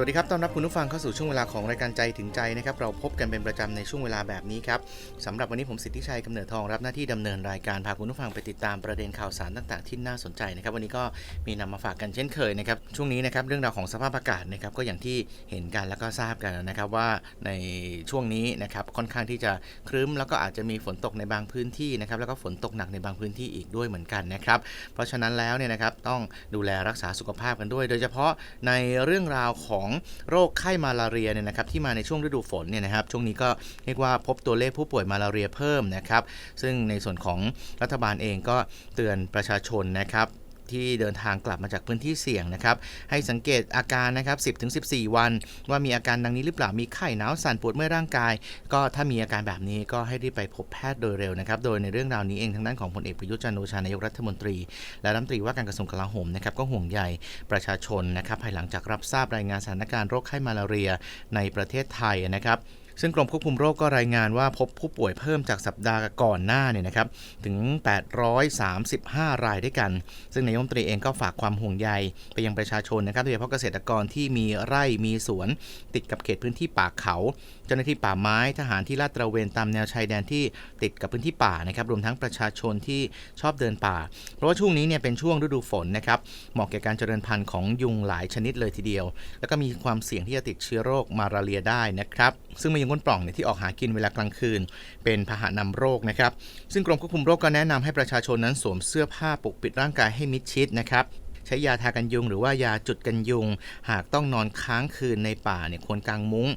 สวัสดีครับ ต้อนรับคุณผู้ฟังเข้าสู่ช่วงเวลาของรายการใจถึงใจนะครับ เราพบกันเป็นประจำในช่วงเวลาแบบนี้ครับสำหรับวันนี้ผมสิทธิชัยกำเนิดทองรับหน้าที่ดำเนินรายการพาคุณผู้ฟังไปติดตามประเด็นข่าวสารต่างๆ ที่น่าสนใจนะครับ วันนี้ก็มีนำมาฝากกันเช่นเคยนะครับ ช่วงนี้นะครับเรื่องราวของสภาพอากาศนะครับก็อย่างที่เห็นกันแล้วก็ทราบกันนะครับว่าในช่วงนี้นะครับค่อนข้างที่จะครึ้มแล้วก็อาจจะมีฝนตกในบางพื้นที่นะครับแล้วก็ฝนตกหนักในบางพื้นที่อีกด้วยเหมือนกันนะครับ เพราะฉะนั้นแล้วเนี่ยนะครับต้องดูแลรักษาสุขภาพกันด้วย โดยเฉพาะในเรื่องราวของโรคไข้มาลาเรียเนี่ยนะครับที่มาในช่วงฤดูฝนเนี่ยนะครับช่วงนี้ก็เรียกว่าพบตัวเลขผู้ป่วยมาลาเรียเพิ่มนะครับซึ่งในส่วนของรัฐบาลเองก็เตือนประชาชนนะครับ ที่เดินทางกลับมาจากพื้นที่เสี่ยงนะครับ ให้สังเกตอาการนะครับ 10-14 วัน ว่ามีอาการดังนี้หรือเปล่ามีไข้หนาวสั่นปวดเมื่อยร่างกาย ก็ถ้ามีอาการแบบนี้ก็ให้รีบไปพบแพทย์โดยเร็วนะครับ โดยในเรื่องราวนี้เองทางด้านของพลเอกประยุทธ์จันทร์โอชานายกรัฐมนตรี และรัฐมนตรีว่าการกระทรวงกลาโหมนะครับก็ห่วงใยประชาชนนะครับภายหลังจากรับทราบรายงานสถานการณ์โรคไข้มาลาเรียในประเทศไทยนะครับ ซึ่งกรมควบคุมโรคก็รายงานว่าพบผู้ป่วยเพิ่มจากสัปดาห์ก่อนหน้าเนี่ยนะครับถึง 835 รายด้วยกัน ซึ่งนายมนตรีเองก็ฝากความห่วงใยไปยังประชาชนนะครับโดยเฉพาะเกษตรกรที่มีไร่มีสวน ติดกับเขตพื้นที่ป่าเขา เจ้าหน้าที่ป่าไม้ทหารที่ลาดตระเวนตามแนวชายแดนที่ติดกับพื้นที่ป่านะครับรวมทั้งประชาชนที่ชอบเดินป่า เพราะว่าช่วงนี้เนี่ยเป็นช่วงฤดูฝนนะครับเหมาะแก่การเจริญพันธุ์ของยุงหลายชนิดเลยทีเดียว แล้วก็มีความเสี่ยงที่จะติดเชื้อโรคมาลาเรียได้นะครับ ซึ่งมายุงก้นปล่องเนี่ยที่ออกหากินเวลากลางคืน เป็นพาหะนำโรคนะครับ ซึ่งกรมควบคุมโรคก็แนะนำให้ประชาชนนั้นสวมเสื้อผ้าปกปิดร่างกายให้มิดชิดนะครับใช้ยาทากันยุงหรือว่ายาจุดกันยุง หากต้องนอนค้างคืนในป่าเนี่ยควรกางมุ้ง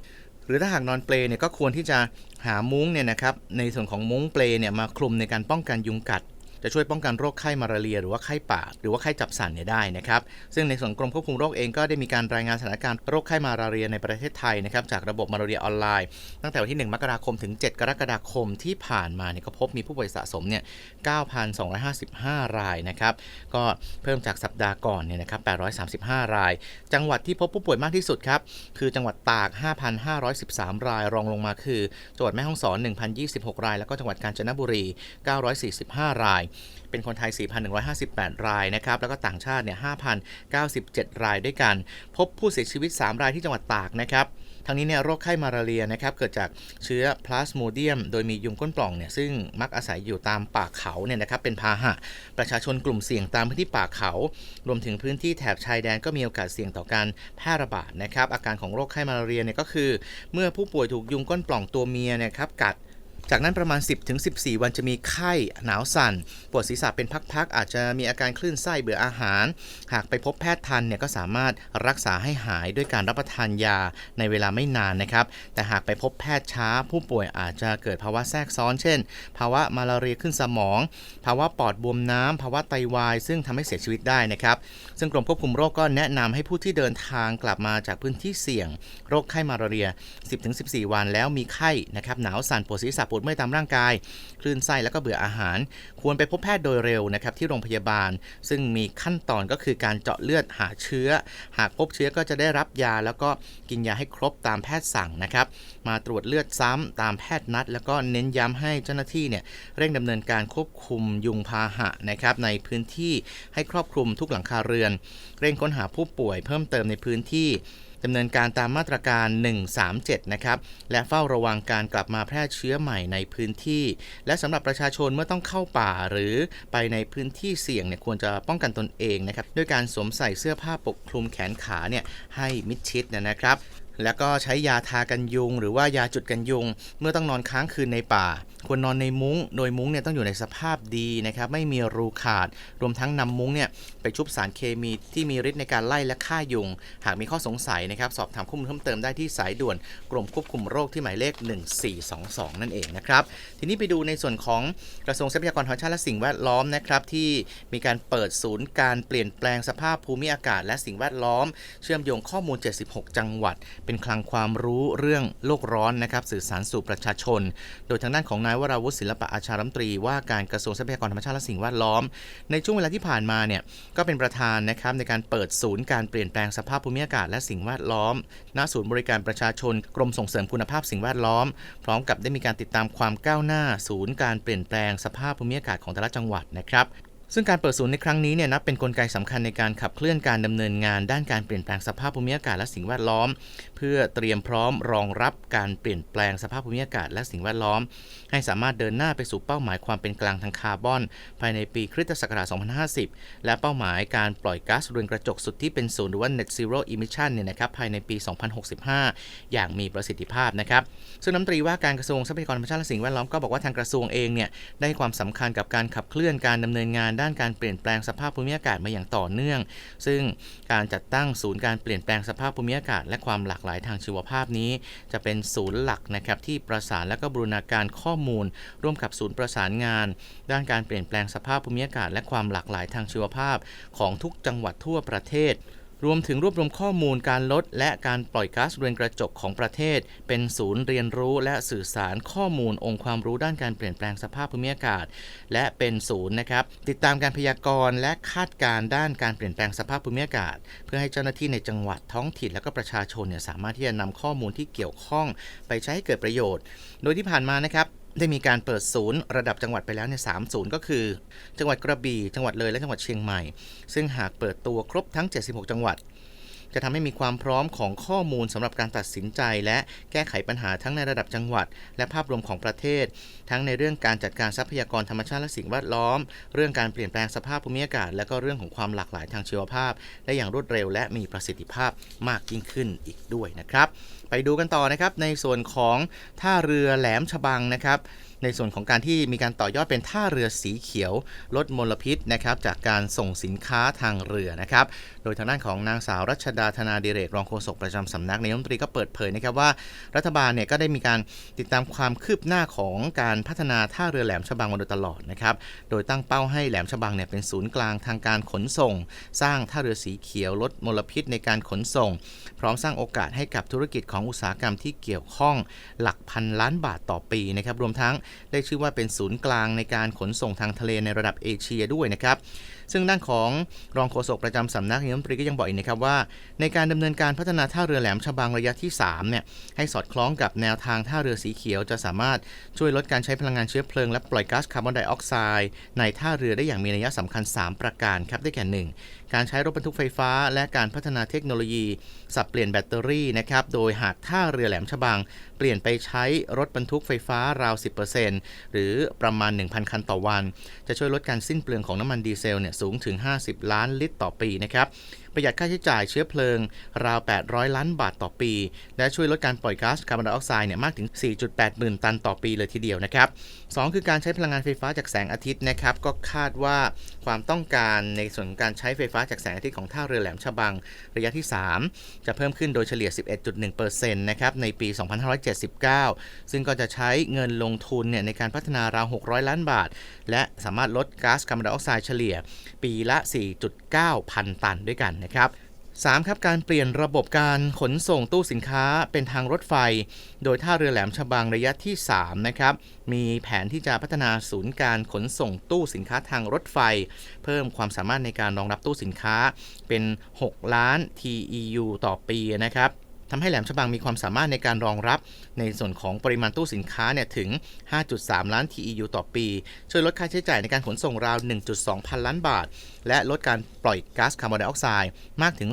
หรือถ้าหากนอนเปลเนี่ยก็ควรที่จะหามุ้งเนี่ยนะครับในส่วนของมุ้งเปลเนี่ยมาคลุมในการป้องกันยุงกัด จะช่วยป้องกันโรคไข้มาลาเรีย หรือว่าไข้ป่าหรือว่าไข้จับสันเนี่ยได้นะครับซึ่งในส่วนกรมควบคุมโรคเองก็ได้มีการรายงานสถานการณ์โรคไข้มาลาเรียในประเทศไทยนะครับจากระบบมาลาเรียออนไลน์ ตั้งแต่วันที่ 1 มกราคมถึง 7 กรกฎาคมที่ผ่านมาเนี่ยก็พบมีผู้ป่วยสะสมเนี่ย9,255 รายนะครับก็เพิ่มจากสัปดาห์ก่อนเนี่ยนะครับ835 ราย จังหวัดที่พบผู้ป่วยมากที่สุดครับคือจังหวัดตาก 5,513 รายรองลงมาคือจังหวัดแม่ฮ่องสอน 1,026 ราย แล้วก็จังหวัดกาญจนบุรี 945 รายเป็นคนไทย 4,158 รายนะครับ แล้วก็ต่างชาติเนี่ย 5,097 รายด้วยกัน พบผู้เสียชีวิต 3 รายที่จังหวัดตากนะครับทั้งนี้เนี่ยโรคไข้มาลาเรียนะครับเกิดจากเชื้อพลาสโมเดียม โดยมียุงก้นปล่องเนี่ยซึ่งมักอาศัยอยู่ตามป่าเขาเนี่ยนะครับเป็นพาหะ ประชาชนกลุ่มเสี่ยงตามพื้นที่ป่าเขา รวมถึงพื้นที่แถบชายแดนก็มีโอกาสเสี่ยงต่อการแพร่ระบาดนะครับอาการของโรคไข้มาลาเรียเนี่ยก็คือ เมื่อผู้ป่วยถูกยุงก้นปล่องตัวเมียเนี่ยครับกัด จากนั้นประมาณ 10-14 วันจะมีไข้หนาวสั่น ปวดศีรษะเป็นพักๆ อาจจะมีอาการคลื่นไส้เบื่ออาหาร หากไปพบแพทย์ทันเนี่ยก็สามารถรักษาให้หายด้วยการรับประทานยาในเวลาไม่นานนะครับ แต่หากไปพบแพทย์ช้าผู้ป่วยอาจจะเกิดภาวะแทรกซ้อน เช่น ภาวะมาลาเรียขึ้นสมอง ภาวะปอดบวมน้ำภาวะไตวาย ซึ่งทำให้เสียชีวิตได้นะครับ ซึ่งกรมควบคุมโรคก็แนะนำให้ผู้ที่เดินทางกลับมาจากพื้นที่เสี่ยง โรคไข้มาลาเรีย 10-14 วันแล้วมีไข้นะครับหนาวสั่นปวดศีรษะปวดเมื่อยตามร่างกาย คลื่นไส้แล้วก็เบื่ออาหาร ควรไปพบแพทย์โดยเร็วนะครับที่โรงพยาบาล ซึ่งมีขั้นตอนก็คือการเจาะเลือดหาเชื้อ หากพบเชื้อก็จะได้รับยา แล้วก็กินยาให้ครบตามแพทย์สั่งนะครับ มาตรวจเลือดซ้ำตามแพทย์นัด แล้วก็เน้นย้ำให้เจ้าหน้าที่เนี่ยเร่งดำเนินการควบคุมยุงพาหะนะครับในพื้นที่ให้ครอบคลุมทุกหลังคาเรือน เร่งค้นหาผู้ป่วยเพิ่มเติมในพื้นที่ ดำเนินการตามมาตรการ 137 นะครับ และเฝ้าระวังการกลับมาแพร่เชื้อใหม่ในพื้นที่ และสำหรับประชาชนเมื่อต้องเข้าป่าหรือไปในพื้นที่เสี่ยงเนี่ยควรจะป้องกันตนเองนะครับด้วยการสวมใส่เสื้อผ้าปกคลุมแขนขาเนี่ยให้มิดชิดนะครับแล้วก็ใช้ยาทากันยุง หรือว่ายาจุดกันยุง เมื่อต้องนอนค้างคืนในป่า ควรนอนในมุ้ง โดยมุ้งเนี่ยต้องอยู่ในสภาพดีนะครับ ไม่มีรูขาด รวมทั้งนำมุ้งเนี่ยไปชุบสารเคมีที่มีฤทธิ์ในการไล่และฆ่ายุง หากมีข้อสงสัยนะครับ สอบถามข้อมูลเพิ่มเติมได้ที่สายด่วนกรมควบคุมโรคที่หมายเลข 1422 นั่นเองนะครับ ทีนี้ไปดูในส่วนของกระทรวงทรัพยากรธรรมชาติและสิ่งแวดล้อมนะครับที่มีการเปิดศูนย์การเปลี่ยนแปลงสภาพภูมิอากาศ และสิ่งแวดล้อม เชื่อมโยงข้อมูล 76 จังหวัด เป็นคลังความรู้เรื่องโลกร้อนนะครับสื่อสารสู่ประชาชน โดยทางด้านของนายวราวุฒิศิลปะอาชารัมตรีว่าการกระทรวงทรัพยากรธรรมชาติและสิ่งแวดล้อม ในช่วงเวลาที่ผ่านมาเนี่ยก็เป็นประธานนะครับในการเปิดศูนย์การเปลี่ยนแปลงสภาพภูมิอากาศและสิ่งแวดล้อม ณ ศูนย์บริการประชาชนกรมส่งเสริมคุณภาพสิ่งแวดล้อม พร้อมกับได้มีการติดตามความก้าวหน้า ศูนย์การเปลี่ยนแปลงสภาพภูมิอากาศของแต่ละจังหวัดนะครับซึ่งการเปิดศูนย์ในครั้งนี้เนี่ยนับเป็นนกลไกสำคัญในการขับเคลื่อนการดำเนินงานด้านการเปลี่ยนแปลงสภาพภูมิอากาศและสิ่งแวดล้อม พื่อเตรียมพร้อมรองรับการเปลี่ยนแปลงสภาพภูมิอากาศและสิ่งแวดล้อม ให้สามารถเดินหน้าไปสู่เป้าหมายความเป็นกลางทางคาร์บอน ภายในปีคริสตศักราช 2050 และเป้าหมายการปล่อยก๊าซเรือนกระจกสุดที่เป็นศูนย์หรือว่า net zero emission เนี่ยนะครับภายในปี 2065 อย่างมีประสิทธิภาพนะครับซึ่งน้ำตรีว่าการกระทรวงทรัพยากรธรรมชาติและสิ่งแวดล้อมก็บอกว่าทางกระทรวงเองเนี่ยได้ความสำคัญกับการขับเคลื่อนการดำเนินงานด้านการเปลี่ยนแปลงสภาพภูมิอากาศมาอย่างต่อเนื่อง ซึ่งการจัดตั้งศูนย์การเปลี่ยนแปลงสภาพภูมิอากาศและความหลากหลายายทางชีวภาพนี้ จะเป็นศูนย์หลักนะครับที่ประสานและก็บูรณาการข้อมูล ร่วมกับศูนย์ประสานงาน ด้านการเปลี่ยนแปลงสภาพภูมิอากาศ และความหลากหลายทางชีวภาพของทุกจังหวัดทั่วประเทศ รวมถึงรวบรวมข้อมูลการลดและการปล่อยก๊าซเรือนกระจกของประเทศ เป็นศูนย์เรียนรู้และสื่อสารข้อมูลองค์ความรู้ด้านการเปลี่ยนแปลงสภาพภูมิอากาศ และเป็นศูนย์นะครับ ติดตามการพยากรณ์และคาดการณ์ด้านการเปลี่ยนแปลงสภาพภูมิอากาศ เพื่อให้เจ้าหน้าที่ในจังหวัดท้องถิ่นและก็ประชาชนเนี่ยสามารถที่จะนำข้อมูลที่เกี่ยวข้องไปใช้ให้เกิดประโยชน์ โดยที่ผ่านมานะครับ ได้มีการเปิดศูนย์ระดับจังหวัดไปแล้วในสามศูนย์ก็คือ จังหวัดกระบี่จังหวัดเลยและจังหวัดเชียงใหม่ ซึ่งหากเปิดตัวครบทั้ง 76 จังหวัด จะทำให้มีความพร้อมของข้อมูลสำหรับการตัดสินใจ และแก้ไขปัญหาทั้งในระดับจังหวัด และภาพรวมของประเทศ ทั้งในเรื่องการจัดการทรัพยากรธรรมชาติและสิ่งแวดล้อม เรื่องการเปลี่ยนแปลงสภาพภูมิอากาศ และก็เรื่องของความหลากหลายทางชีวภาพ ได้อย่างรวดเร็ว และมีประสิทธิภาพมากยิ่งขึ้นอีกด้วยนะครับ ไปดูกันต่อนะครับในส่วนของท่าเรือแหลมฉบังนะครับ ในส่วนของการที่มีการต่อยอดเป็นท่าเรือสีเขียวลดมลพิษนะครับจากการส่งสินค้าทางเรือนะครับโดยทางด้านของนางสาวรัชดาธนาดิเรกรองโฆษกประจำสำนักนายกรัฐมนตรีก็เปิดเผยนะครับว่า รัฐบาลเนี่ยก็ได้มีการติดตามความคืบหน้าของการพัฒนาท่าเรือแหลมฉบังมาโดยตลอดนะครับโดยตั้งเป้าให้แหลมฉบังเนี่ยเป็นศูนย์กลางทางการขนส่ง สร้างท่าเรือสีเขียวลดมลพิษในการขนส่ง พร้อมสร้างโอกาสให้กับธุรกิจของอุตสาหกรรมที่เกี่ยวข้องหลักพันล้านบาทต่อปีนะครับรวมทั้งได้ชื่อว่าเป็นศูนย์กลางในการขนส่งทางทะเลในระดับเอเชียด้วยนะครับ ซึ่งด้านของรองโฆษกประจำสำนักนายกรัฐมนตรีก็ยังบอกอีกนะครับว่า ในการดำเนินการพัฒนาท่าเรือแหลมฉบังระยะที่3เนี่ยให้สอดคล้องกับแนวทางท่าเรือสีเขียว จะสามารถช่วยลดการใช้พลังงานเชื้อเพลิงและปล่อยก๊าซคาร์บอนไดออกไซด์ในท่าเรือได้อย่างมีนัยสำคัญ 3 ประการครับได้แก่ 1 การใช้รถบรรทุกไฟฟ้า และการพัฒนาเทคโนโลยี สับเปลี่ยนแบตเตอรี่นะครับโดยหากท่าเรือแหลมฉบัง เปลี่ยนไปใช้รถบรรทุกไฟฟ้าราว 10%หรือประมาณ 1,000 คันต่อวัน จะช่วยลดการสิ้นเปลืองของน้ำมันดีเซลเนี่ยสูงถึง 50 ล้านลิตรต่อปีนะครับประหยัดค่าใช้จ่ายเชื้อเพลิง ราว 800 ล้านบาทต่อปี และช่วยลดการปล่อยก๊าซคาร์บอนไดออกไซด์เนี่ยมากถึง 4.8 หมื่นตันต่อปีเลยทีเดียวนะครับ 2 คือการใช้พลังงานไฟฟ้าจากแสงอาทิตย์นะครับ ก็คาดว่าความต้องการในส่วนการใช้ไฟฟ้าจากแสงอาทิตย์ของท่าเรือแหลมฉบังระยะที่ 3 จะเพิ่มขึ้นโดยเฉลี่ย 11.1%นะครับในปี 2579 ซึ่งก็จะใช้เงินลงทุนเนี่ยในการพัฒนาราว 600 ล้านบาท และสามารถลดก๊าซคาร์บอนไดออกไซด์เฉลี่ย ปีละ 4.9 พันตันด้วยกันนะครับ 3. ครับการเปลี่ยนระบบการขนส่งตู้สินค้าเป็นทางรถไฟ โดยท่าเรือแหลมฉบังระยะที่ 3 นะครับ มีแผนที่จะพัฒนาศูนย์การขนส่งตู้สินค้าทางรถไฟ เพิ่มความสามารถในการรองรับตู้สินค้าเป็น 6 ล้าน TEU ต่อปีนะครับ ทำให้แหลมฉบังมีความสามารถในการรองรับ ในส่วนของปริมาณตู้สินค้าเนี่ยถึง 5.3 ล้าน TEU ต่อปี ช่วยลดค่าใช้จ่ายในการขนส่งราว 1.2 พันล้านบาท และลดการปล่อยก๊าซคาร์บอนไดออกไซด์มากถึง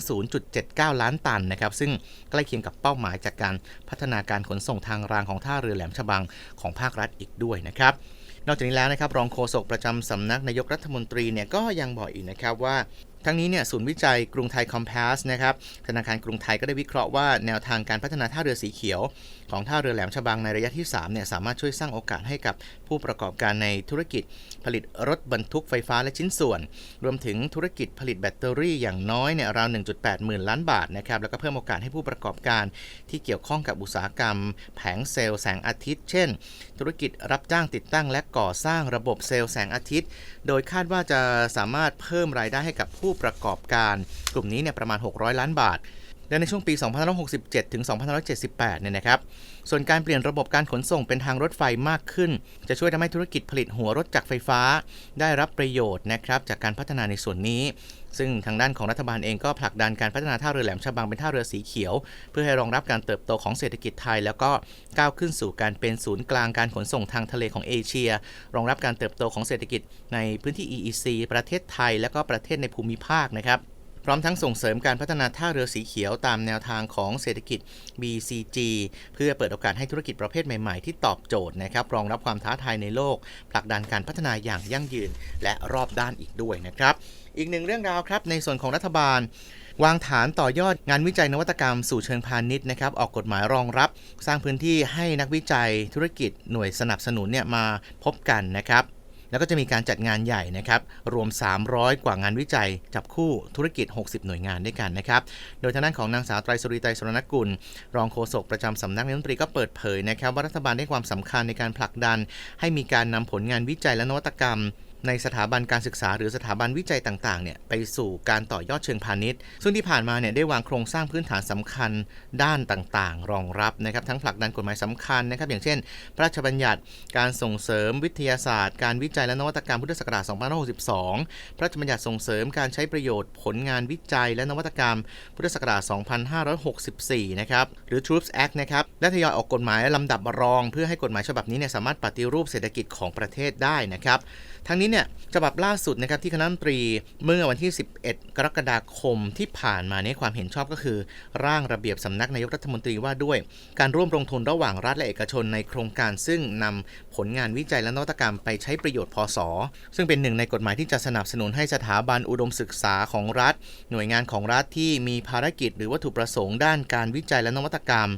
0.79 ล้านตันนะครับซึ่งใกล้เคียงกับเป้าหมายจากการพัฒนาการขนส่งทางรางของท่าเรือแหลมฉบังของภาครัฐอีกด้วยนะครับนอกจากนี้แล้วนะครับรองโฆษกประจำสำนักนายกรัฐมนตรีเนี่ยก็ยังบอกอีกนะครับว่า ทั้งนี้เนี่ยศูนย์วิจัยกรุงไทยคอมเพสนะครับธนาคารกรุงไทยก็ได้วิเคราะห์ว่าแนวทางการพัฒนาท่าเรือสีเขียวของท่าเรือแหลมฉบังในระยะที่3เนี่ยสามารถช่วยสร้างโอกาสให้กับผู้ประกอบการในธุรกิจผลิตรถบรรทุกไฟฟ้าและชิ้นส่วน รวมถึงธุรกิจผลิตแบตเตอรี่อย่างน้อยเนี่ยราว 1.8 หมื่นล้านบาทนะครับแล้วก็เพิ่มโอกาสให้ผู้ประกอบการที่เกี่ยวข้องกับอุตสาหกรรม แผงเซลล์แสงอาทิตย์ เช่น ธุรกิจรับจ้างติดตั้งและก่อสร้างระบบเซลล์แสงอาทิตย์ โดยคาดว่าจะสามารถเพิ่มรายได้ให้กับผู้ประกอบการ กลุ่มนี้เนี่ยประมาณ 600 ล้านบาทและในช่วงปี 2567 ถึง 2578 เนี่ยนะครับ ส่วนการเปลี่ยนระบบการขนส่งเป็นทางรถไฟมากขึ้น จะช่วยทำให้ธุรกิจผลิตหัวรถจักรไฟฟ้า ได้รับประโยชน์นะครับจากการพัฒนาในส่วนนี้ ซึ่งทางด้านของรัฐบาลเองก็ผลักดันการพัฒนาท่าเรือแหลมฉบังเป็นท่าเรือสีเขียว เพื่อให้รองรับการเติบโตของเศรษฐกิจไทย แล้วก็ก้าวขึ้นสู่การเป็นศูนย์กลางการขนส่งทางทะเลของเอเชีย รองรับการเติบโตของเศรษฐกิจในพื้นที่ EEC ประเทศไทย และก็ประเทศในภูมิภาคนะครับพร้อมทั้งส่งเสริมการพัฒนาท่าเรือสีเขียวตามแนวทางของเศรษฐกิจ BCG เพื่อเปิดโอกาสให้ธุรกิจประเภทใหม่ๆ ที่ตอบโจทย์นะครับ รองรับความท้าทายในโลก ผลักดันการพัฒนาอย่างยั่งยืนและรอบด้านอีกด้วยนะครับ อีกหนึ่งเรื่องราวครับในส่วนของรัฐบาล วางฐานต่อยอดงานวิจัยนวัตกรรมสู่เชิงพาณิชย์นะครับออกกฎหมายรองรับ สร้างพื้นที่ให้นักวิจัยธุรกิจหน่วยสนับสนุนเนี่ยมาพบกันนะครับแล้วก็จะมีการจัดงานใหญ่นะครับ รวม 300 กว่างานวิจัย จับคู่ธุรกิจ 60 หน่วยงานด้วยกันนะครับ โดยทางด้านของนางสาวไตรสุริไตรสรณกุล รองโฆษกประจำสำนักนายกรัฐมนตรีก็เปิดเผยนะครับว่ารัฐบาลได้ความสำคัญในการผลักดัน ให้มีการนำผลงานวิจัยและนวัตกรรม ในสถาบันการศึกษาหรือสถาบันวิจัยต่างๆเนี่ยไปสู่การต่อยอดเชิงพาณิชย์ ซึ่งที่ผ่านมาเนี่ยได้วางโครงสร้างพื้นฐานสำคัญด้านต่างๆ รองรับนะครับทั้งผลักดันกฎหมายสำคัญนะครับอย่างเช่น พระราชบัญญัติการส่งเสริมวิทยาศาสตร์ การวิจัยและนวัตกรรมพุทธศักราช2562 พระราชบัญญัติส่งเสริมการใช้ประโยชน์ผลงานวิจัยและนวัตกรรม พุทธศักราช2564 นะครับหรือ Troops Act นะครับและทยอยออกกฎหมายลำดับรอง เพื่อให้กฎหมายฉบับนี้เนี่ยสามารถปฏิรูปเศรษฐกิจของประเทศได้นะครับ ทั้งนี้เนี่ยฉบับล่าสุดนะครับที่คณะรัฐมนตรีเมื่อวันที่ 11 กรกฎาคมที่ผ่านมาเนี่ยความเห็นชอบก็คือ ร่างระเบียบสำนักนายกรัฐมนตรีว่าด้วย การร่วมลงทุนระหว่างรัฐและเอกชนในโครงการ ซึ่งนำผลงานวิจัยและนวัตกรรมไปใช้ประโยชน์พศซึ่งเป็นหนึ่งในกฎหมายที่จะสนับสนุนให้สถาบันอุดมศึกษาของรัฐ หน่วยงานของรัฐที่มีภารกิจ หรือวัตถุประสงค์ด้านการวิจัยและนวัตกรรม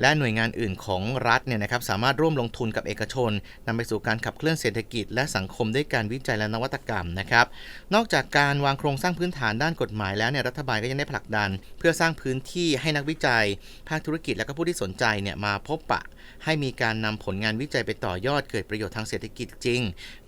และหน่วยงานอื่นของรัฐเนี่ยนะครับสามารถร่วมลงทุนกับเอกชนนำไปสู่การขับเคลื่อนเศรษฐกิจ และสังคมด้วยการวิจัยและนวัตกรรมนะครับนอกจากการวางโครงสร้างพื้นฐานด้านกฎหมายแล้วเนี่ยรัฐบาลก็ยังได้ผลักดัน เพื่อสร้างพื้นที่ให้นักวิจัย ภาคธุรกิจและก็ผู้ที่สนใจเนี่ยมาพบปะ ให้มีการนำผลงานวิจัยไปต่อยอดเกิดประโยชน์ทางเศรษฐกิจจริง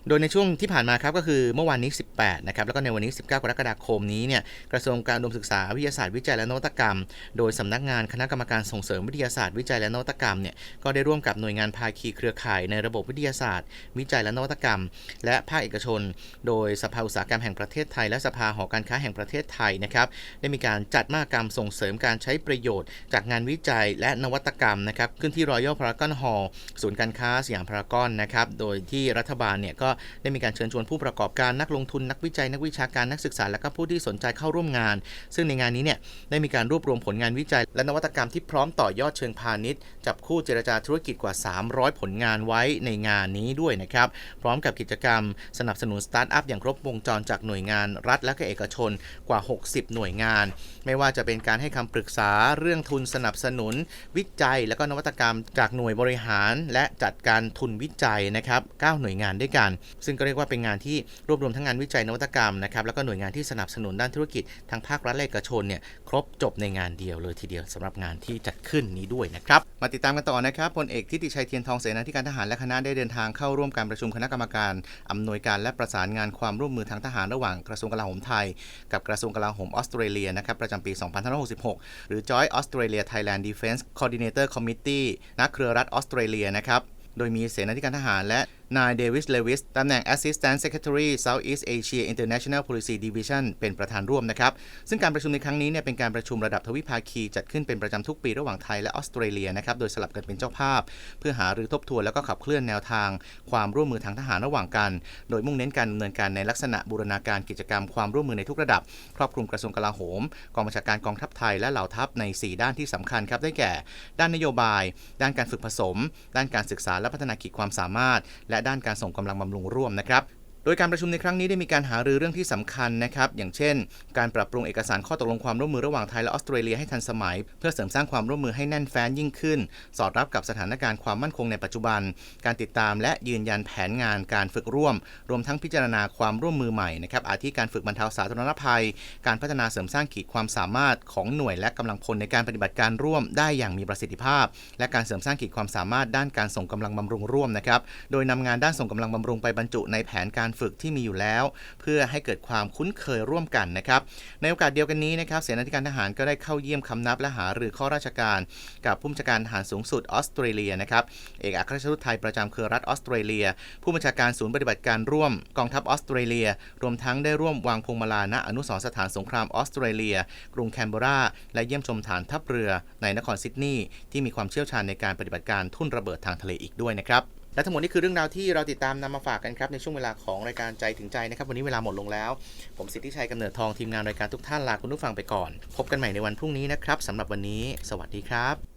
โดยในช่วงที่ผ่านมาครับก็คือเมื่อวานนี้ 18 นะครับ แล้วก็ในวันนี้ 19 กรกฎาคมนี้เนี่ยกระทรวงการอุดมศึกษาวิทยาศาสตร์วิจัยและนวัตกรรม โดยสำนักงานคณะกรรมการส่งเสริมวิทยาศาสตร์วิจัยและนวัตกรรมเนี่ยก็ได้ร่วมกับหน่วยงานภาคีเครือข่ายในระบบวิทยาศาสตร์ วิจัยและนวัตกรรม และภาคเอกชน โดยสภาอุตสาหกรรมแห่งประเทศไทย และสภาหอการค้าแห่งประเทศไทยนะครับได้มีการจัดมหกรรมส่งเสริมการใช้ประโยชน์ จากงานวิจัยและนวัตกรรมนะครับขึ้นที่ Royal Paragon Hall ศูนย์การค้าสยามพารากอนนะครับโดยที่รัฐบาลเนี่ยก็ได้มีการเชิญชวนผู้ประกอบการนักลงทุนนักวิจัยนักวิชาการนักศึกษาและก็ผู้ที่สนใจเข้าร่วมงาน ซึ่งในงานนี้เนี่ยได้มีการรวบรวมผลงานวิจัย และนวัตกรรมที่พร้อมต่อยอดเชิงพาณิชย์ จับคู่เจรจาธุรกิจกว่า 300 ผลงานไว้ในงานนี้ด้วยนะครับพร้อมกับกิจกรรม สนับสนุนสตาร์ทอัพอย่างครบวงจรจากหน่วยงานรัฐและก็เอกชนกว่า 60 หน่วยงาน ไม่ว่าจะเป็นการให้คำปรึกษาเรื่องทุนสนับสนุน วิจัย และก็นวัตกรรมจากหน่วยบริหาร และจัดการทุนวิจัยนะครับ9หน่วยงานด้วยกันซึ่งก็เรียกว่าเป็นงานที่รวบรวมทั้งงานวิจัยนวัตกรรมนะครับแล้วก็หน่วยงานที่สนับสนุนด้านธุรกิจทางภาครัฐและเอกชนเนี่ยครบจบในงานเดียวเลยทีเดียวสำหรับงานที่จัดขึ้นนี้ด้วยนะครับมาติดตามกันต่อนะครับพลเอกทิติชัยเทียนทองเสนาธิการทหารและคณะได้เดินทางเข้าร่วมการประชุมคณะกรรมการอำนวยการและประสานงานความร่วมมือทางทหารระหว่างกระทรวงกลาโหมไทย กับกระทรวงกลาโหมออสเตรเลียนะครับประจำปี 2566 หรือ Joint Australia Thailand Defence Coordinator Committee นักเครือรัฐออสเตรเลียนะครับโดยมีเสนาธิการทหารและ นายเดวิส เลวิส ตำแหน่ง Assistant Secretary Southeast Asia International Policy Division เป็นประธานร่วมนะครับ ซึ่งการประชุมในครั้งนี้เนี่ยเป็นการประชุมระดับทวิภาคีจัดขึ้นเป็นประจำทุกปีระหว่างไทยและออสเตรเลียนะครับ โดยสลับกันเป็นเจ้าภาพ เพื่อหารือทบทวนแล้วก็ขับเคลื่อนแนวทาง ความร่วมมือทางทหารระหว่างกัน โดยมุ่งเน้นการดำเนินการในลักษณะบูรณาการกิจกรรมความร่วมมือในทุกระดับ ครอบคลุมกระทรวงกลาโหม กองบัญชาการกองทัพไทยและเหล่าทัพใน 4 ด้านที่สำคัญครับ ได้แก่ ด้านนโยบาย ด้านการฝึกผสม ด้านการศึกษาและพัฒนาขีดความสามารถ และด้านการส่งกำลังบำรุงร่วมนะครับ ดยการประชุมในครั้งนี้ได้มีการหารือเรื่องที่สำคัญนะครับอย่างเช่น การปรับปรุงเอกสารข้อตกลงความร่วมมือระหว่างไทยและออสเตรเลียให้ทันสมัย เพื่อเสริมสร้างความร่วมมือให้แน่นแฟ้นยิ่งขึ้น สอดรับกับสถานการณ์ความมั่นคงในปัจจุบัน การติดตามและยืนยันแผนงานการฝึกร่วม รวมทั้งพิจารณาความร่วมมือใหม่นะครับอาทิการฝึกบรรเทาสาธารณภัย การพัฒนาเสริมสร้างขีดความสามารถของหน่วยและกำลังพลในการปฏิบัติการร่วมได้อย่างมีประสิทธิภาพ และการเสริมสร้างขีดความสามารถด้านการส่งกำลังบำรุงร่วมนะครับโดยนำงานด้านส่งกำลังบำรุงไปบรรจุในแผนการฝึกที่มีอยู่แล้ว เพื่อให้เกิดความคุ้นเคยร่วมกันนะครับ ในโอกาสเดียวกันนี้นะครับเสนาธิการทหารก็ได้เข้าเยี่ยมคำนับและหารือข้อราชการกับผู้บัญชาการทหารสูงสุดออสเตรเลียนะครับเอกอัครราชทูตไทยประจำเครือรัฐออสเตรเลีย ผู้บัญชาการศูนย์ปฏิบัติการร่วมกองทัพออสเตรเลีย รวมทั้งได้ร่วมวางพวงมาลาณอนุสรสถานสงครามออสเตรเลีย กรุงแคนเบราและเยี่ยมชมฐานทัพเรือในนครซิดนีย์ที่มีความเชี่ยวชาญในการปฏิบัติการทุ่นระเบิดทางทะเลอีกด้วยนะครับ และทั้งหมดนี้คือเรื่องราวที่เราติดตามนำมาฝากกันครับในช่วงเวลาของรายการใจถึงใจนะครับ วันนี้เวลาหมดลงแล้ว ผมสิทธิชัยกำเนิดทองทีมงานรายการทุกท่านลาคุณผู้ฟังไปก่อน พบกันใหม่ในวันพรุ่งนี้นะครับสำหรับวันนี้ สวัสดีครับ